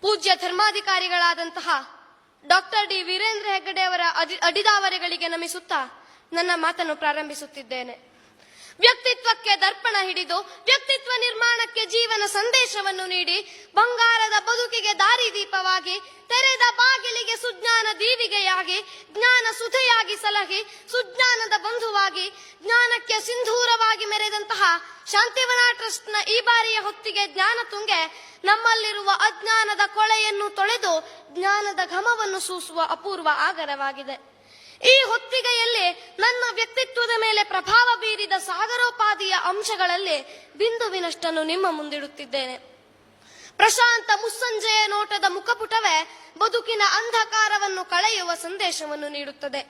ಪೂಜ್ಯ ಧರ್ಮಾಧಿಕಾರಿಗಳಾದಂತಹ doctor D Veerendra Heggade ಅವರ ಅಡಿ- ಅಡಿದಾವರೆಗಳಿಗೆ ನಮಿಸುತ್ತಾ ನನ್ನ ಮಾತನ್ನು ಪ್ರಾರಂಭಿಸುತ್ತಿದ್ದೇನೆ. ದರ್ಪಣ ಹಿಡಿದು ವ್ಯಕ್ತಿತ್ವ ನಿರ್ಮಾಣಕ್ಕೆ ಜೀವನ ಸಂದೇಶವನ್ನು ನೀಡಿ ಬಂಗಾರದ ಬದುಕಿಗೆ ದಾರಿದೀಪವಾಗಿ, ತೆರೆದ ಬಾಗಿಲಿಗೆ ಸುಜ್ಞಾನ ದೀವಿಗೆಯಾಗಿ, ಜ್ಞಾನ ಸುಧೆಯಾಗಿ ಸಲಹಿ, ಸುಜ್ಞಾನದ ಬಂಧುವಾಗಿ, ಜ್ಞಾನಕ್ಕೆ ಸಿಂಧೂರವಾಗಿ ಮೆರೆದಂತಹ ಶಾಂತಿವನ ಟ್ರಸ್ಟ್ನ ಈ ಬಾರಿಯ ಹೊತ್ತಿಗೆ ಜ್ಞಾನ ತುಂಗೆ ನಮ್ಮಲ್ಲಿರುವ ಅಜ್ಞಾನದ ಕೊಳೆಯನ್ನು ತೊಳೆದು ಜ್ಞಾನದ ಘಮವನ್ನು ಸೂಸುವ ಅಪೂರ್ವ ಆಗರವಾಗಿದೆ. ಈ ಹೊತ್ತಿಗೆಯಲ್ಲಿ ನನ್ನ ವ್ಯಕ್ತಿತ್ವದ ಮೇಲೆ ಪ್ರಭಾವ ಬೀರಿದ ಸಾಗರೋಪಾದಿಯ ಅಂಶಗಳಲ್ಲಿ ಬಿಂದುವಿನಷ್ಟನ್ನು ನಿಮ್ಮ ಮುಂದಿಡುತ್ತಿದ್ದೇನೆ. ಪ್ರಶಾಂತ ಮುಸ್ಸಂಜೆಯ ನೋಟದ ಮುಖಪುಟವೇ ಬದುಕಿನ ಅಂಧಕಾರವನ್ನು ಕಳೆಯುವ ಸಂದೇಶವನ್ನು ನೀಡುತ್ತದೆ.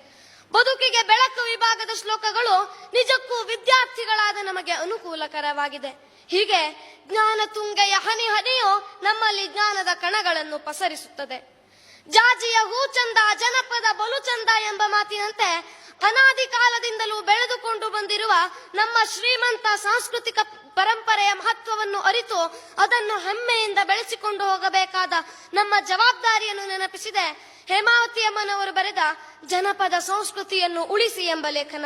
ಬದುಕಿಗೆ ಬೆಳಕು ವಿಭಾಗದ ಶ್ಲೋಕಗಳು ನಿಜಕ್ಕೂ ವಿದ್ಯಾರ್ಥಿಗಳಾದ ನಮಗೆ ಅನುಕೂಲಕರವಾಗಿದೆ. ಹೀಗೆ ಜ್ಞಾನ ತುಂಗೆಯ ಹನಿ ಹನಿಯು ನಮ್ಮಲ್ಲಿ ಜ್ಞಾನದ ಕಣಗಳನ್ನು ಪಸರಿಸುತ್ತದೆ. ಜಾಜಿಯ ಹೂಚಂದ, ಜನಪದ ಬಲು ಚಂದ ಎಂಬ ಮಾತಿನಂತೆ ಅನಾದಿ ಕಾಲದಿಂದಲೂ ಬೆಳೆದುಕೊಂಡು ಬಂದಿರುವ ನಮ್ಮ ಶ್ರೀಮಂತ ಸಾಂಸ್ಕೃತಿಕ ಪರಂಪರೆಯ ಮಹತ್ವವನ್ನು ಅರಿತು ಅದನ್ನು ಹೆಮ್ಮೆಯಿಂದ ಬೆಳೆಸಿಕೊಂಡು ಹೋಗಬೇಕಾದ ನಮ್ಮ ಜವಾಬ್ದಾರಿಯನ್ನು ನೆನಪಿಸಿದೆ. ಹೇಮಾವತಿ ಅಮ್ಮನವರು ಬರೆದ ಜನಪದ ಸಂಸ್ಕೃತಿಯನ್ನು ಉಳಿಸಿ ಎಂಬ ಲೇಖನ.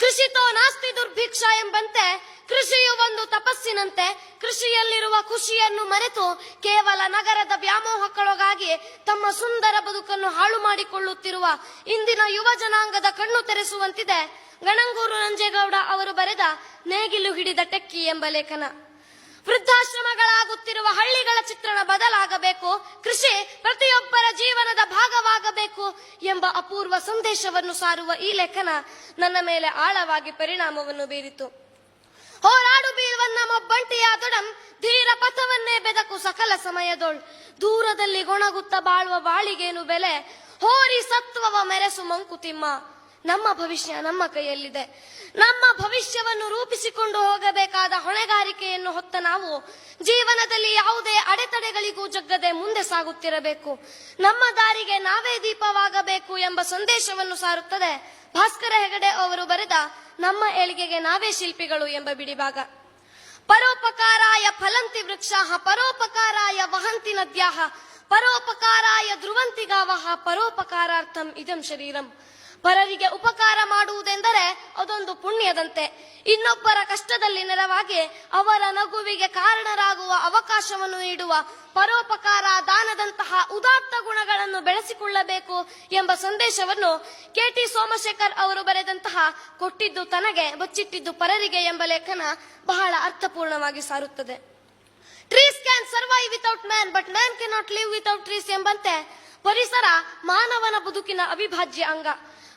ಕೃಷಿತೋ ನಾಸ್ತಿ ದುರ್ಭಿಕ್ಷ ಎಂಬಂತೆ ಕೃಷಿಯು ಒಂದು ತಪಸ್ಸಿನಂತೆ ಕೃಷಿಯಲ್ಲಿರುವ ಖುಷಿಯನ್ನು ಮರೆತು ಕೇವಲ ನಗರದ ವ್ಯಾಮೋಹಕ್ಕೊಳಗಾಗಿ ತಮ್ಮ ಸುಂದರ ಬದುಕನ್ನು ಹಾಳು ಮಾಡಿಕೊಳ್ಳುತ್ತಿರುವ ಇಂದಿನ ಯುವ ಜನಾಂಗದ ಕಣ್ಣು ತೆರೆಸುವಂತಿದೆ ಗಣಂಗೂರು ನಂಜೇಗೌಡ ಅವರು ಬರೆದ ನೇಗಿಲು ಹಿಡಿದ ಟೆಕ್ಕಿ ಎಂಬ ಲೇಖನ. ವೃದ್ಧಾಶ್ರಮಗಳಾಗುತ್ತಿರುವ ಹಳ್ಳಿಗಳ ಚಿತ್ರಣ ಬದಲಾಗಬೇಕು, ಕೃಷಿ ಪ್ರತಿಯೊಬ್ಬರ ಜೀವನದ ಭಾಗವಾಗಬೇಕು ಎಂಬ ಅಪೂರ್ವ ಸಂದೇಶವನ್ನು ಸಾರುವ ಈ ಲೇಖನ ನನ್ನ ಮೇಲೆ ಆಳವಾಗಿ ಪರಿಣಾಮವನ್ನು ಬೀರಿತು. ಹೋರಾಡು ಬೀರ್ವನ್ನ ಮೊಬ್ಬಂಟಿಯಾದೊಡಂ ಧೀರ ಪಥವನ್ನೇ ಬೆದಕು ಸಕಲ ಸಮಯದೊಳ್. ದೂರದಲ್ಲಿ ಗೊಣಗುತ್ತ ಬಾಳುವ ಬಾಳಿಗೇನು ಬೆಲೆ, ಹೋರಿ ಸತ್ವವ ಮೆರೆಸು ಮಂಕುತಿಮ್ಮ ನಮ್ಮ ಭವಿಷ್ಯ ನಮ್ಮ ಕೈಯಲ್ಲಿದೆ. ನಮ್ಮ ಭವಿಷ್ಯವನ್ನು ರೂಪಿಸಿಕೊಂಡು ಹೋಗಬೇಕಾದ ಹೊಣೆಗಾರಿಕೆಯನ್ನು ಹೊತ್ತ ನಾವು, ಜೀವನದಲ್ಲಿ ಯಾವುದೇ ಅಡೆತಡೆಗಳಿಗೂ ಜಗ್ಗದೆ ಮುಂದೆ ಸಾಗುತ್ತಿರಬೇಕು. ನಮ್ಮ ದಾರಿಗೆ ನಾವೇ ದೀಪವಾಗಬೇಕು ಎಂಬ ಸಂದೇಶವನ್ನು ಸಾರುತ್ತದೆ ಭಾಸ್ಕರ ಹೆಗಡೆ ಅವರು ಬರೆದ ನಮ್ಮ ಏಳಿಗೆಗೆ ನಾವೇ ಶಿಲ್ಪಿಗಳು ಎಂಬ ಬಿಡಿಭಾಗ. ಪರೋಪಕಾರಾಯ ಫಲಂತಿ ವೃಕ್ಷಾ ಪರೋಪಕಾರಾಯ ವಹಂತಿ ನದ್ಯಾಹ, ಪರೋಪಕಾರಾಯ ಧ್ರುವಂತಿ ಗಾವಹ, ಪರೋಪಕಾರಾರ್ಥಂ ಇದಂ ಶರೀರಂ. ಪರರಿಗೆ ಉಪಕಾರ ಮಾಡುವುದೆಂದರೆ ಅದೊಂದು ಪುಣ್ಯದಂತೆ. ಇನ್ನೊಬ್ಬರ ಕಷ್ಟದಲ್ಲಿ ನೆರವಾಗಿ ಅವರ ನಗುವಿಗೆ ಕಾರಣರಾಗುವ ಅವಕಾಶವನ್ನು ನೀಡುವ ಪರೋಪಕಾರ ದಾನದಂತಹ ಉದಾತ್ತ ಗುಣಗಳನ್ನು ಬೆಳೆಸಿಕೊಳ್ಳಬೇಕು ಎಂಬ ಸಂದೇಶವನ್ನು ಕೆಟಿ ಸೋಮಶೇಖರ್ ಅವರು ಬರೆದಂತಹ ಕೊಟ್ಟಿದ್ದು ತನಗೆ ಬಚ್ಚಿಟ್ಟಿದ್ದು ಪರರಿಗೆ ಎಂಬ ಲೇಖನ ಬಹಳ ಅರ್ಥಪೂರ್ಣವಾಗಿ ಸಾರುತ್ತದೆ. Trees can survive without man but man cannot live without trees ಎಂಬಂತೆ ಪರಿಸರ ಮಾನವನ ಬದುಕಿನ ಅವಿಭಾಜ್ಯ ಅಂಗ.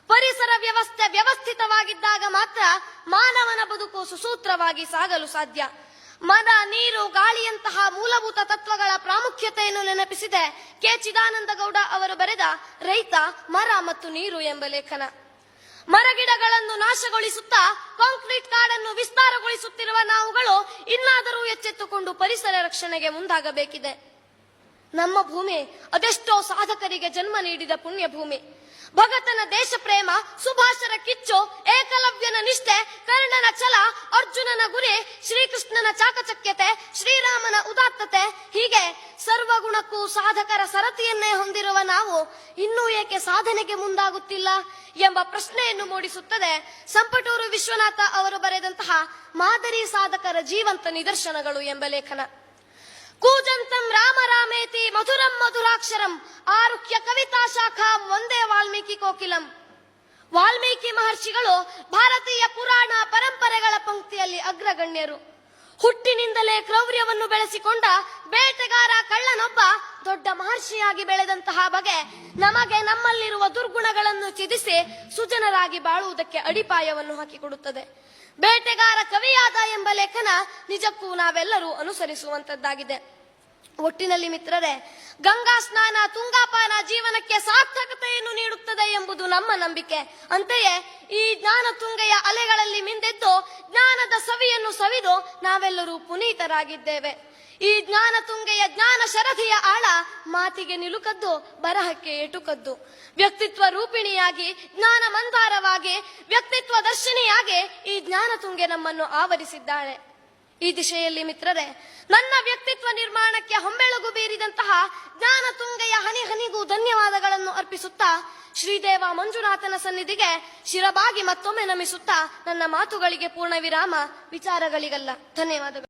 ಪರಿಸರ ವ್ಯವಸ್ಥೆ ವ್ಯವಸ್ಥಿತವಾಗಿದ್ದಾಗ ಮಾತ್ರ ಮಾನವನ ಬದುಕು ಸುಸೂತ್ರವಾಗಿ ಸಾಗಲು ಸಾಧ್ಯ. ಮನ ನೀರು, ಗಾಳಿಯಂತಹ ಮೂಲಭೂತ ತತ್ವಗಳ ಪ್ರಾಮುಖ್ಯತೆಯನ್ನು ನೆನಪಿಸಿದೆ ಕೆ ಚಿದಾನಂದ ಗೌಡ ಅವರು ಬರೆದ ರೈತ, ಮರ ಮತ್ತು ನೀರು ಎಂಬ ಲೇಖನ. ಮರಗಿಡಗಳನ್ನು ನಾಶಗೊಳಿಸುತ್ತಾ ಕಾಂಕ್ರೀಟ್ ಕಾಡನ್ನು ವಿಸ್ತಾರಗೊಳಿಸುತ್ತಿರುವ ನಾವುಗಳು ಇನ್ನಾದರೂ ಎಚ್ಚೆತ್ತುಕೊಂಡು ಪರಿಸರ ರಕ್ಷಣೆಗೆ ಮುಂದಾಗಬೇಕಿದೆ. ನಮ್ಮ ಭೂಮಿ ಅದೆಷ್ಟೋ ಸಾಧಕರಿಗೆ ಜನ್ಮ ನೀಡಿದ ಪುಣ್ಯ ಭೂಮಿ ಭಗತನ ದೇಶ ಪ್ರೇಮ ಸುಭಾಷರ ಕಿಚ್ಚು, ಏಕಲವ್ಯನ ನಿಷ್ಠೆ, ಕರ್ಣನ ಛಲ, ಅರ್ಜುನನ ಗುರಿ, ಶ್ರೀಕೃಷ್ಣನ ಚಾಕಚಕ್ಯತೆ, ಶ್ರೀರಾಮನ ಉದಾತ್ತತೆ. ಹೀಗೆ ಸರ್ವಗುಣಕ್ಕೂ ಸಾಧಕರ ಸರತಿಯನ್ನೇ ಹೊಂದಿರುವ ನಾವು ಇನ್ನೂ ಏಕೆ ಸಾಧನೆಗೆ ಮುಂದಾಗುತ್ತಿಲ್ಲ ಎಂಬ ಪ್ರಶ್ನೆಯನ್ನು ಮೂಡಿಸುತ್ತದೆ ಸಂಪಟೂರು ವಿಶ್ವನಾಥ ಅವರು ಬರೆದಂತಹ ಮಾದರಿ ಸಾಧಕರ ಜೀವಂತ ನಿದರ್ಶನಗಳು ಎಂಬ ಲೇಖನ. ಕೂಜಂತಂ ರಾಮ ರಾಮೇತಿ ಮಧುರಂ ಮಧುರಾಕ್ಷರಂ ಆರುಖ್ಯ ಕವಿತಾ ಶಾಖಾ ಒಂದೇ ವಾಲ್ಮೀಕಿ ಕೋಕಿಲಂ. ವಾಲ್ಮೀಕಿ ಮಹರ್ಷಿಗಳು ಭಾರತೀಯ ಪುರಾಣ ಪರಂಪರೆಗಳ ಪಂಕ್ತಿಯಲ್ಲಿ ಅಗ್ರಗಣ್ಯರು. ಹುಟ್ಟಿನಿಂದಲೇ ಕ್ರೌರ್ಯವನ್ನು ಬೆಳೆಸಿಕೊಂಡ ಬೇಟೆಗಾರ ಕಳ್ಳನೊಬ್ಬ ದೊಡ್ಡ ಮಹರ್ಷಿಯಾಗಿ ಬೆಳೆದಂತಹ ಬಗೆ ನಮಗೆ ನಮ್ಮಲ್ಲಿರುವ ದುರ್ಗುಣಗಳನ್ನು ಚಿದಿಸಿ ಸುಜನರಾಗಿ ಬಾಳುವುದಕ್ಕೆ ಅಡಿಪಾಯವನ್ನು ಹಾಕಿಕೊಡುತ್ತದೆ. ಬೇಟೆಗಾರ ಕವಿಯಾದ ಎಂಬ ಲೇಖನ ನಿಜಕ್ಕೂ ನಾವೆಲ್ಲರೂ ಅನುಸರಿಸುವಂತದ್ದಾಗಿದೆ ಒಟ್ಟಿನಲ್ಲಿ ಮಿತ್ರರೇ, ಗಂಗಾ ಸ್ನಾನ, ತುಂಗಾಪಾನ ಜೀವನಕ್ಕೆ ಸಾರ್ಥಕತೆಯನ್ನು ನೀಡುತ್ತದೆ ಎಂಬುದು ನಮ್ಮ ನಂಬಿಕೆ. ಅಂತೆಯೇ, ಈ ಜ್ಞಾನ ತುಂಗೆಯ ಅಲೆಗಳಲ್ಲಿ ಮಿಂದೆದ್ದು ಜ್ಞಾನದ ಸವಿಯನ್ನು ಸವಿದು ನಾವೆಲ್ಲರೂ ಪುನೀತರಾಗಿದ್ದೇವೆ. ಈ ಜ್ಞಾನ ತುಂಗೆಯ ಜ್ಞಾನ ಶರಧಿಯ ಆಳ ಮಾತಿಗೆ ನಿಲುಕದ್ದು, ಬರಹಕ್ಕೆ ಎಟುಕದ್ದು. ವ್ಯಕ್ತಿತ್ವ ರೂಪಿಣಿಯಾಗಿ, ಜ್ಞಾನ ಮಂದಾರವಾಗಿ, ವ್ಯಕ್ತಿತ್ವ ದರ್ಶಿನಿಯಾಗಿ ಈ ಜ್ಞಾನ ತುಂಗೆ ನಮ್ಮನ್ನು ಆವರಿಸಿದ್ದಾಳೆ. ಈ ದಿಶೆಯಲ್ಲಿ ಮಿತ್ರರೇ, ನನ್ನ ವ್ಯಕ್ತಿತ್ವ ನಿರ್ಮಾಣಕ್ಕೆ ಹೊಂಬೆಳಗು ಬೀರಿದಂತಹ ಜ್ಞಾನ ತುಂಗೆಯ ಹನಿ ಹನಿಗೂ ಧನ್ಯವಾದಗಳನ್ನು ಅರ್ಪಿಸುತ್ತಾ ಶ್ರೀದೇವ ಮಂಜುನಾಥನ ಸನ್ನಿಧಿಗೆ ಶಿರಬಾಗಿ ಮತ್ತೊಮ್ಮೆ ನಮಿಸುತ್ತಾ ನನ್ನ ಮಾತುಗಳಿಗೆ ಪೂರ್ಣ ವಿರಾಮ, ವಿಚಾರಗಳಿಗಲ್ಲ. ಧನ್ಯವಾದಗಳು.